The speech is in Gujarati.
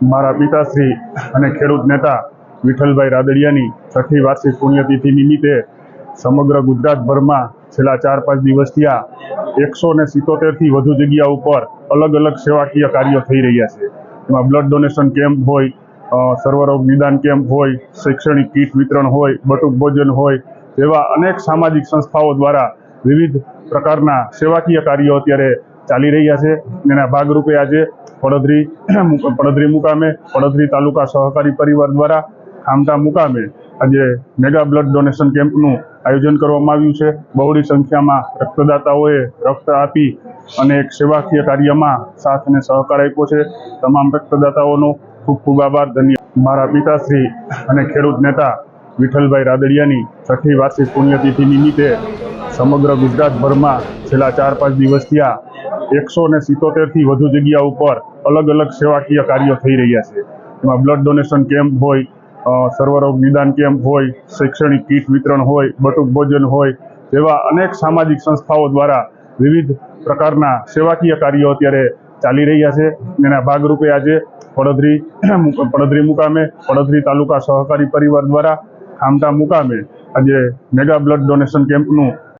મારા પિતાશ્રી અને ખેડૂત નેતા વિઠ્ઠલભાઈ રાદડિયાની છઠ્ઠી વાર્ષિક પુણ્યતિથિ નિમિત્તે સમગ્ર ગુજરાતભરમાં છેલ્લા ચાર પાંચ દિવસથી આ એકસો ને સિત્તોતેરથી વધુ જગ્યા ઉપર અલગ અલગ સેવાકીય કાર્યો થઈ રહ્યા છે. એમાં બ્લડ ડોનેશન કેમ્પ હોય સર્વરોગ નિદાન કેમ્પ હોય, શૈક્ષણિક કીટ વિતરણ હોય, બટુક ભોજન હોય એવા અનેક સામાજિક સંસ્થાઓ દ્વારા વિવિધ પ્રકારના સેવાકીય કાર્યો અત્યારે ચાલી રહ્યા છે. એના ભાગરૂપે આજે પડદરી પડદરી મુકામે પડદરી તાલુકા સહકારી પરિવાર દ્વારા ખામટા મુકામે આજે મેગા બ્લડ ડોનેશન કેમ્પનું આયોજન કરવામાં આવ્યું છે. બહોળી સંખ્યામાં રક્તદાતાઓએ રક્ત આપી અને એક સેવાકીય કાર્યમાં સાથ અને સહકાર આપ્યો છે. તમામ રક્તદાતાઓનો ખૂબ ખૂબ આભાર. ધન્ય મારા પિતાશ્રી અને ખેડૂત નેતા વિઠ્ઠલભાઈ રાદડિયાની છઠ્ઠી વાર્ષિક પુણ્યતિથિ નિમિત્તે સમગ્ર ગુજરાતભરમાં છેલ્લા ચાર પાંચ દિવસથી આ એકસો ને સિત્તોતેરથી વધુ જગ્યા ઉપર અલગ અલગ સેવાકીય કાર્યો થઈ રહ્યા છે. એમાં બ્લડ ડોનેશન કેમ્પ હોય સર્વરોગ નિદાન કેમ્પ હોય, શૈક્ષણિક કીટ વિતરણ હોય, બટુક ભોજન હોય, જેવા અનેક સામાજિક સંસ્થાઓ દ્વારા વિવિધ પ્રકારના સેવાકીય કાર્યો અત્યારે ચાલી રહ્યા છે. એના ભાગરૂપે આજે પડદરી પડદરી મુકામે, પડદરી તાલુકા સહકારી પરિવાર દ્વારા ખામટા મુકામે આજે મેગા બ્લડ ડોનેશન કેમ્પનું